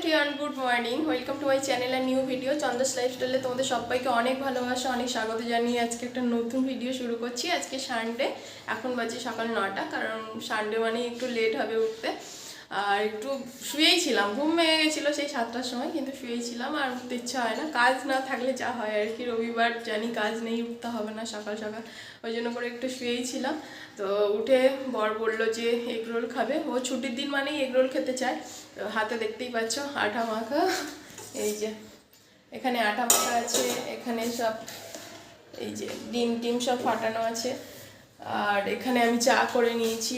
Everyone good morning welcome to my channel R new video চন্দ্রস লাইফস্টাইলে তোমাদের সবাইকে অনেক ভালোবাসা, অনেক স্বাগত জানিয়ে আজকে একটা নতুন ভিডিও শুরু করছি। আজকে সানডে এখন বাজে সকাল নটা, কারণ সানডে মানে একটু লেট হবে উঠতে। আর একটু শুয়েই ছিলাম, ঘুম ভেঙে গেছিল সেই সাতটার সময়, কিন্তু শুয়েই ছিলাম আর উঠতে ইচ্ছা হয় না। কাজ না থাকলে যা হয় আর কি, রবিবার জানি কাজ নেই, উঠতে হবে না সকাল সকাল, ওই জন্য করে একটু শুয়েই ছিলাম। তো উঠে বর বলল যে এগ রোল খাবে, ও ছুটির দিন মানেই এগ রোল খেতে চায়। তো হাতে দেখতেই পাচ্ছ, আটা মাখা, এই যে এখানে আটা মাখা আছে, এখানে সব, এই যে ডিম টিম সব ফাটানো আছে। আর এখানে আমি চা করে নিয়েছি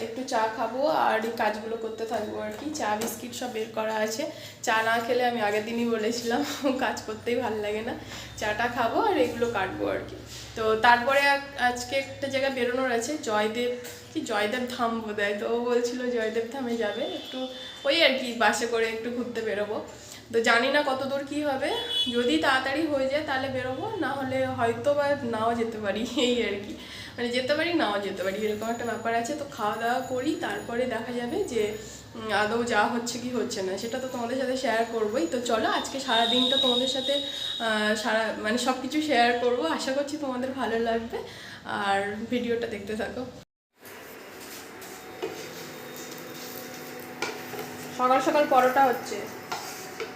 একটু চা খাব আর এই কাজগুলো করতে থাকব আর কি। চা, বিস্কিট সব বের করা আছে। চা না খেলে আমি আগের দিনই বলেছিলাম, কাজ করতেই ভালো লাগে না। চাটা খাব আর এগুলো কাটবো আর কি। তো তারপরে আজকে একটা জায়গায় বেরোনোর আছে, জয়দেব, কি জয়দেব ধাম বোধ তো ও বলছিল জয়দেব ধামে যাবে। একটু ওই আর কি, বাসে করে একটু ঘুরতে বেরোবো। তো জানি না কত দূর কী হবে। যদি তাড়াতাড়ি হয়ে যায় তাহলে বেরোবো, না হলে হয়তো বা নাও যেতে পারি, এই আর কি। মানে যেতে পারি, নাও যেতে পারি, এরকম একটা ব্যাপার আছে। তো খাওয়া দাওয়া করি, তারপরে দেখা যাবে যে আদৌ যা হচ্ছে কি হচ্ছে না। সেটা তো তোমাদের সাথে শেয়ার করবোই। তো চলো, আজকে সারা দিনটা তোমাদের সাথে সারা মানে সব কিছু শেয়ার করব। আশা করছি তোমাদের ভালো লাগবে। আর ভিডিওটা দেখতে থাকো। সকাল সকাল পরোটা হচ্ছে।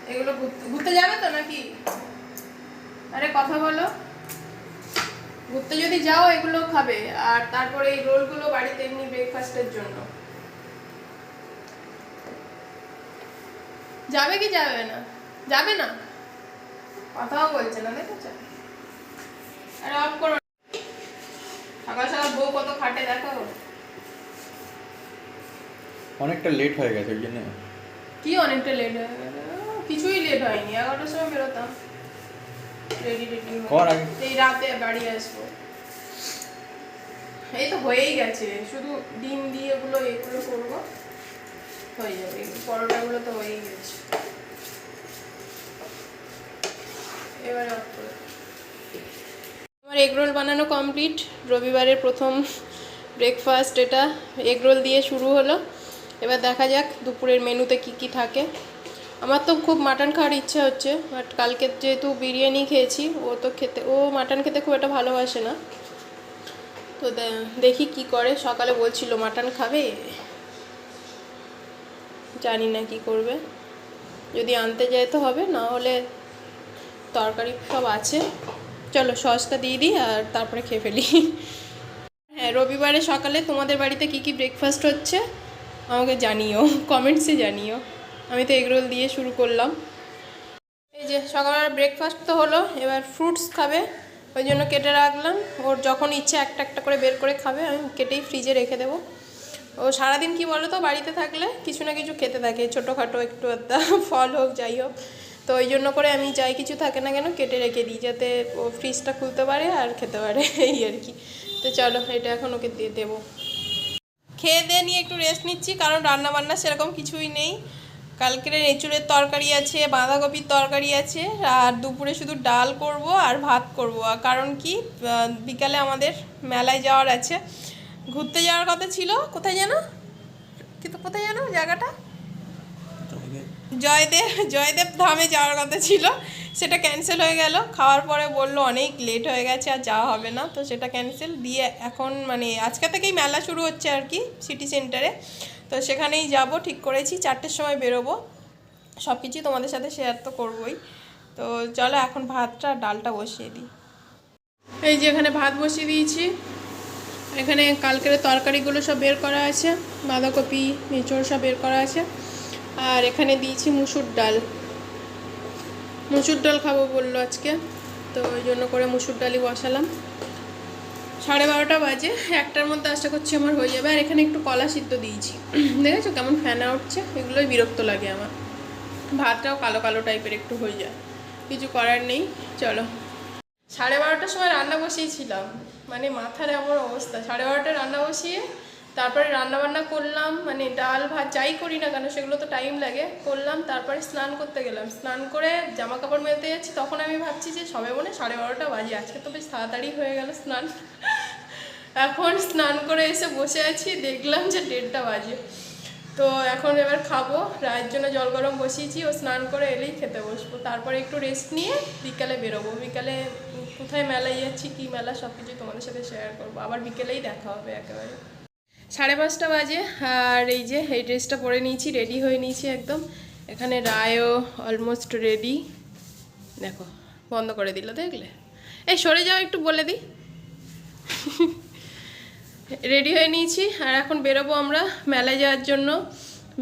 এগুলো ঘুরতে- যাবে তো নাকি? আরে, কথা বলো। ঘুরতে যদি যাও এগুলো খাবে। আর তারপরে এই রোলগুলো বাড়িতে এমনি ব্রেকফাস্টের জন্য। যাবে কি যাবে না? যাবে না? কথাও বলছে না দেখেছ? আরে অফ করো সকাল সকাল বউ কত খাটে দেখো। অনেকটা লেট হয়ে গেছে ওই জন্য কি অনেকটা লেট হয়ে গেছে? কিছুই লেট হয়নি এগারোটার সময় বেরোতাম। রেডি রেডি কর আগে। এই রাতে বাড়ি আসব। এই তো হয়েই গেছে শুধু ডিম দিয়ে এগুলো এগুলো করব। হয়ে যাবে পরোটাগুলো তো হয়েই গেছে। এবারে অফ করে আমার এগরোল বানানো কমপ্লিট রবিবারের প্রথম ব্রেকফাস্ট এটা। এগরোল দিয়ে শুরু হলো। এবার দেখা যাক দুপুরের মেনুতে কি কি থাকে। আমার তো খুব মাটন খাওয়ার ইচ্ছা হচ্ছে বাট কালকে যেহেতু বিরিয়ানি খেয়েছি, ও তো খেতে, ও মাটন খেতে খুব একটা ভালোবাসে না। তো দেখি কি করে, সকালে বলছিল মাটন খাবে? জানি না কি করবে। যদি আনতে যায় তো হবে, না হলে তরকারি সব আছে। চলো সসটা দিয়ে দিই আর তারপরে খেয়ে ফেলি। হ্যাঁ রবিবারে সকালে তোমাদের বাড়িতে কি কি ব্রেকফাস্ট হচ্ছে? আমাকে জানিও কমেন্টসে জানিও। আমি তো এগরোল দিয়ে শুরু করলাম। এই যে সকালবেলা ব্রেকফাস্ট তো হলো, এবার ফ্রুটস খাবে, ওই জন্য কেটে রাখলাম। ওর যখন ইচ্ছে একটা একটা করে বের করে খাবে, আমি কেটেই ফ্রিজে রেখে দেবো। ও সারাদিন কি বলো তো, বাড়িতে থাকলে কিছু না কিছু খেতে থাকে, ছোটোখাটো একটু আধটা ফল হোক, যাই হোক। তো ওই জন্য করে আমি যাই কিছু থাকে না কেন, কেটে রেখে দিই, যাতে ও ফ্রিজটা খুলতে পারে আর খেতে পারে, এই আর কি। তো চলো, এটা এখন ওকে দিয়ে দেবো। খেয়ে দিয়ে নিয়ে একটু রেস্ট নিচ্ছি, কারণ রান্না বান্না সেরকম কিছুই নেই। কালকের এঁচুড়ের তরকারি আছে, বাঁধাকপির তরকারি আছে, আর দুপুরে শুধু ডাল করব আর ভাত করব। কারণ কি বিকালে আমাদের মেলায় যাওয়ার আছে। ঘুরতে যাওয়ার কথা ছিল, কোথায় যেন? কিন্তু কোথায় যেন জায়গাটা? জয়দেব জয়দেব ধামে যাওয়ার কথা ছিল, সেটা ক্যান্সেল হয়ে গেল। খাওয়ার পরে বলল অনেক লেট হয়ে গেছে, আর যাওয়া হবে না, তো সেটা ক্যান্সেল দিয়ে এখন মানে আজকে থেকেই মেলা শুরু হচ্ছে আর কি সিটি সেন্টারে তো সেখানেই যাব, ঠিক করেছি, চারটের সময় বেরোবো। সব কিছুই তোমাদের সাথে শেয়ার তো করবোই। তো চলো এখন ভাতটা, ডালটা বসিয়ে দিই। এই যে এখানে ভাত বসিয়ে দিয়েছি। এখানে কালকের তরকারিগুলো সব বের করা আছে, বাঁধাকপি মেচড় সব বের করা আছে। আর এখানে দিয়েছি মুসুর ডাল। মুসুর ডাল খাব বলল আজকে, তো ওই জন্য করে মুসুর ডালই বসালাম। সাড়ে বারোটা বাজে, একটার মধ্যে আশা করছি আমার হয়ে যাবে। আর এখানে একটু কলা সিদ্ধ দিয়েছি। দেখেছ কেমন ফ্যানা উঠছে? এগুলোই বিরক্ত লাগে আমার। ভাতটাও কালো কালো টাইপের একটু হয়ে যায়। কিছু করার নেই, চলো। সাড়ে বারোটার সময় রান্না বসিয়েছিলাম। মানে মাথার এমন অবস্থা। সাড়ে বারোটায় রান্না বসিয়ে তারপরে রান্না বান্না করলাম মানে ডাল ভাত যাই করি না কেন সেগুলো তো টাইম লাগে, করলাম, তারপরে স্নান করতে গেলাম। স্নান করে জামা কাপড় মেলতে যাচ্ছি, তখন আমি ভাবছি যে সবে মনে সাড়ে বারোটা বাজে, আজকে তো বেশ তাড়াতাড়ি হয়ে গেল স্নান। এখন স্নান করে এসে বসে আছি, দেখলাম যে দেড়টা বাজে। তো এখন এবার খাব, রায়ের জন্য জল গরম বসিয়েছি, ও স্নান করে এলেই খেতে বসবো। তারপরে একটু রেস্ট নিয়ে বিকালে বেরোবো। বিকালে কোথায় মেলায় যাচ্ছি, কী মেলা সব কিছু তোমাদের সাথে শেয়ার করব। আবার বিকেলেই দেখা হবে একেবারে। সাড়ে পাঁচটা বাজে, আর এই যে এই ড্রেসটা পরে নিয়েছি রেডি হয়ে নিয়েছি একদম। এখানে রায়ও অলমোস্ট রেডি দেখো, বন্ধ করে দিল, দেখলে? এই, সরে যাও, একটু বলে দিই। রেডি হয়ে নিয়েছি, আর এখন বেরোবো আমরা মেলায় যাওয়ার জন্য।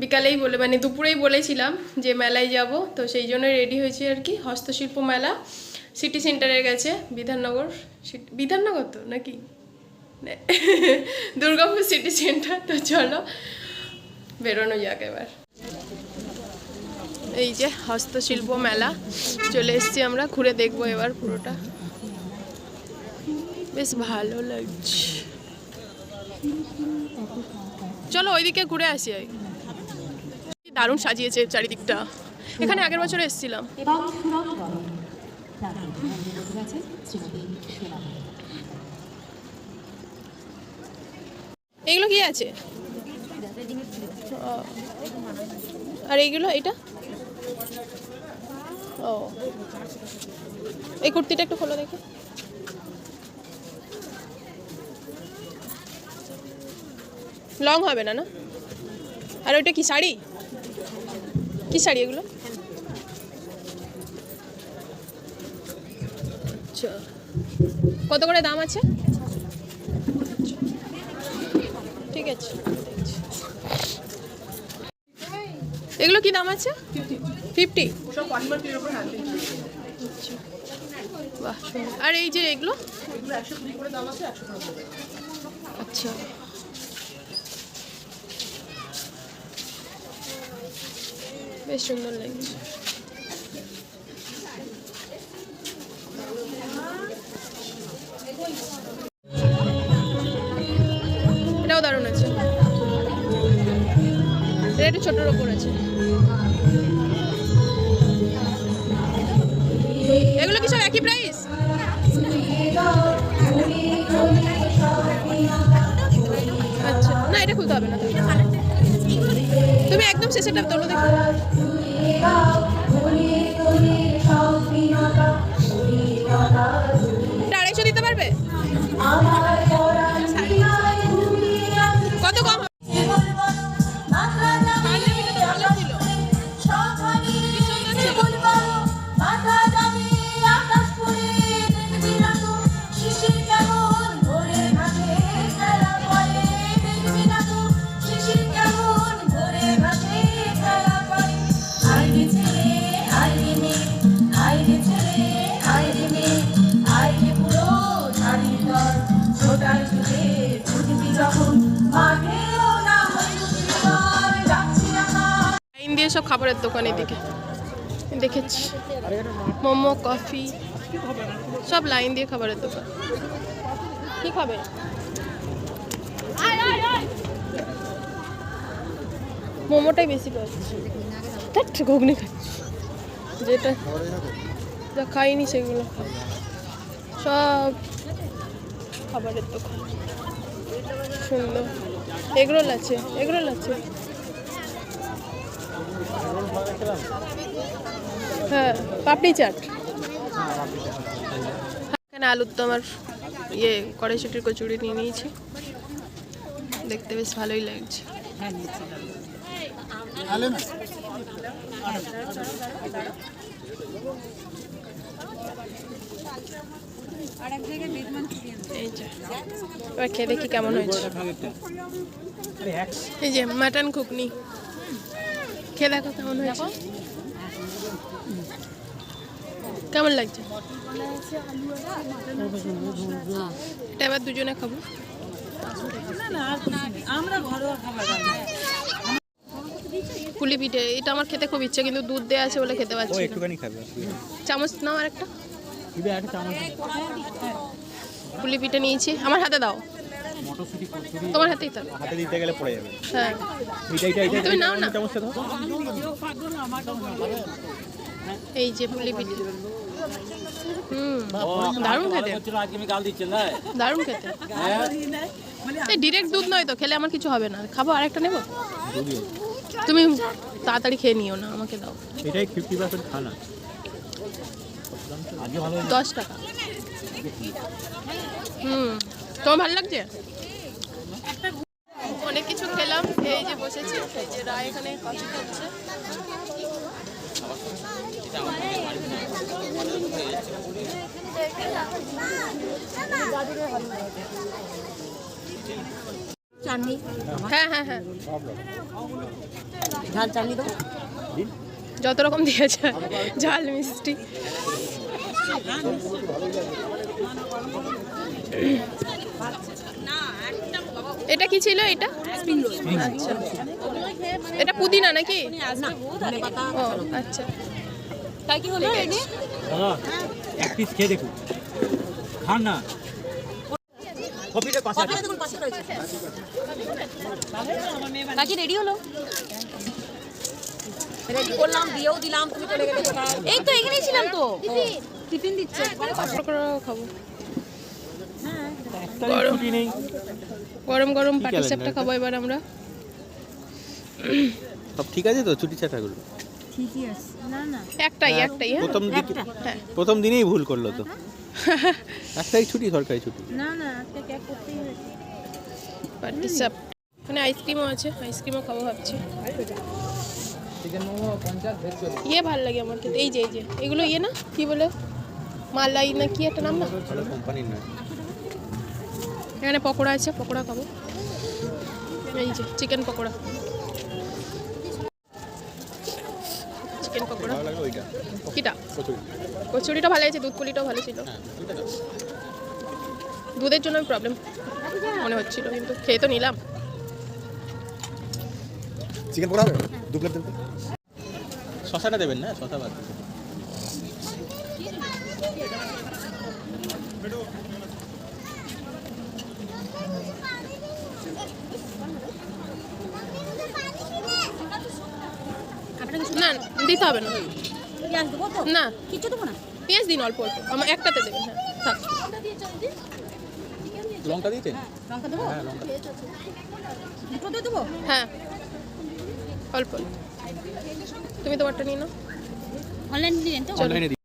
বিকালেই বলে মানে দুপুরেই বলেছিলাম যে মেলায় যাব, তো সেই জন্য রেডি হয়েছি আর কি। হস্তশিল্প মেলা সিটি সেন্টারের কাছে বিধাননগর বিধাননগর তো, নাকি? দুর্গাপুর সিটি সেন্টার তো চলো বেরোনো যাক এবার। এই যে হস্তশিল্প মেলা, চলে এসেছি আমরা, ঘুরে দেখব এবার পুরোটা। বেশ ভালো লাগছে। চলো ওইদিকে ঘুরে আসি দারুণ সাজিয়েছে চারিদিকটা। এখানে আগের বছর এসেছিলাম। এগুলো কি আছে। আর এইগুলো এটা? ও। এই কুর্তিটা একটু খোলো দেখি। লং হবে না না? আর ওইটা কি শাড়ি? কি শাড়ি এগুলো? আচ্ছা। কত করে দাম আছে? এগুলো কি দাম আছে? ফিফটি আর এই যে এগুলো? আচ্ছা। বেশ সুন্দর লাগছে। এটাও দারুণ আছে। একটু ছোটোর ওপর করেছে এগুলো কি সব একই প্রাইস আচ্ছা না, এটা খুলতে হবে না। তুমি একদম শেষেরটা তোলো দেখো। সব খাবারের দোকান এদিকে দেখেছি। মোমো, কফি, সব লাইন দিয়ে খাবারের দোকান। কি খাবে? মোমোটাই বেশি পাচ্ছি ঘুগনি খাচ্ছি। যেটা যা খাইনি সেগুলো সব খাবারের দোকান। সুন্দর। এগরোল আছে এগরোল আছে। হ্যাঁ পাপড়ি চাট। এখানে আলুর দম আর ইয়ে কড়াইশুটির কচুরি নিয়ে নিয়েছি। দেখতে বেশ ভালোই লাগছে। এবার খেয়ে দেখি কেমন হয়েছে। এই যে, মাটন ঘুগনি খেয়ে দেখো কেমন হয়েছে? কেমন লাগছে? এটা এবার দুজনে খাব। পুলি পিঠে এটা আমার খেতে খুব ইচ্ছে কিন্তু দুধ দেওয়া আছে বলে খেতে পারছি একটুখানি খাবে চামচ নাও আর একটা। পুলি পিঠে নিয়েছি। আমার হাতে দাও। মটরশুঁটি কচুরি তোমার হাতেই দাও হাতে দিতে গেলে পড়ে যাবে। হ্যাঁ। এইটা এইটা এইটা তুমি নাও না। চামচটা দাও এই যে পুলি পিঠে। হুম দারুণ খেতে। দারুণ খেতে। এই ডিরেক্ট দুধ নয় তো খেলে আমার কিছু হবে না। খাব আরেকটা নেব? তুমি তাড়াতাড়ি খেয়ে নিও না আমাকে দাও। এটাই ফিফটি পার্সেন্ট খানা। দশ টাকা। হুম তোমার ভালো লাগছে অনেক কিছু খেলাম এই যে বসেছি এই যে রায় এখানে কফি খাচ্ছে চাটনি। হ্যাঁ হ্যাঁ হ্যাঁ। ঝাল চাটনি দেবো যত রকম দিয়েছে ঝাল মিষ্টি। এটা কি ছিল এটা? আচ্ছা। এটা পুদিনা নাকি? ও আচ্ছা। তাই কি হলো এক পিস খেয়ে দেখুন। খান না। কপিটা পাশে আছে। কাকি রেডি হলো? রেডি করলাম দিয়েও দিলাম তুমি চলে গেলে এই তো এখানেই ছিলাম তো। টিফিন দিচ্ছে। পকোড়া খাব। ছুটি গরম গরম পাটি সাপটা খাব এবার আমরা। সব ঠিক আছে তো ছুটি ছাটাগুলো? ঠিকই আছে। না না। একটাই একটাই হ্যাঁ। প্রথম দিকে হ্যাঁ। প্রথম দিনেই ভুল করল তো? একটাই ছুটি সরকারি ছুটি। না না একটা করতেই হয়েছে পাটি সাপ এখানে আইসক্রিমও আছে আইসক্রিমও খাব ভাবছি। ইয়ে ভালো লাগে আমার খেতে এই যে এই যে এগুলো ইয়ে না? কি বলে? মালাই না কি একটা নাম না? এখানে পকোড়া আছে পকোড়া খাব। এই যে চিকেন পকোড়া চিকেন পকোড়া কিটা? কচুরিটা ভালো আছে দুধ পুলিটাও ভালো ছিল। হ্যাঁ। দুধের জন্য প্রবলেম মনে হচ্ছিল কিন্তু খেয়ে তো নিলাম। চিকেন পকোড়া হবে? দু প্লেট দেবেন শশাটা দেবেন না? শশা বাদ না দিতে হবে না। পেঁয়াজ দেবো তো? না। কিছু দেবো না? পেঁয়াজ দিন অল্প অল্প। আমার একটাতে দেবেন হ্যাঁ থাক। লঙ্কা দিয়েছেন লঙ্কা দেবো? হ্যাঁ লঙ্কা। দুটো দেবো? হ্যাঁ অল্প অল্প। তুমি তোমারটা নিয়ে নাও। অনলাইন দিলেন তো অনলাইনে দিই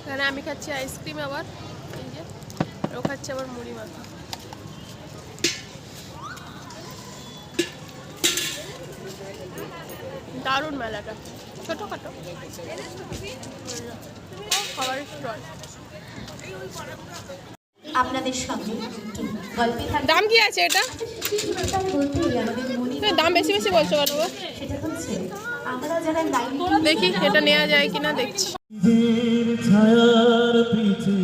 এখানে আমি খাচ্ছি আইসক্রিম আবার। এই যে ও খাচ্ছে আবার মুড়ি মাখা। দারুণ মেলাটা। ছোটোখাটো। খাবারের স্টল আপনাদের সঙ্গে দাম কি আছে এটা? দাম বেশি বেশি বলছো কেন দেখি এটা নেওয়া যায় কিনা দেখছি। ছায়ার পিছে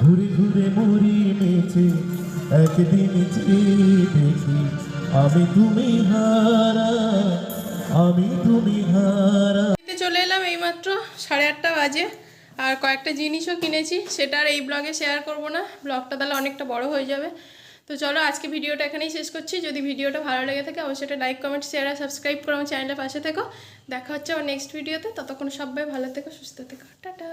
ঘুরে ঘুরে মরি মেছে একদিন দেখি আমি তুমি হারা আমি তুমি হারা। চলে এলাম এইমাত্র সাড়ে আটটা বাজে। আর কয়েকটা জিনিসও কিনেছি, সেটা আর এই ব্লগে শেয়ার করব না। ব্লগটা তাহলে অনেকটা বড় হয়ে যাবে। তো চলো আজকে ভিডিওটা এখানেই শেষ করছি। যদি ভিডিওটা ভালো লেগে থাকে, অবশ্যই একটা লাইক কমেন্ট শেয়ার আর সাবস্ক্রাইব করো আমার চ্যানেলের পাশে থেকো। দেখা হচ্ছে আমার নেক্সট ভিডিওতে ততক্ষণ সবাই ভালো থেকো, সুস্থ থেকো। টাটা।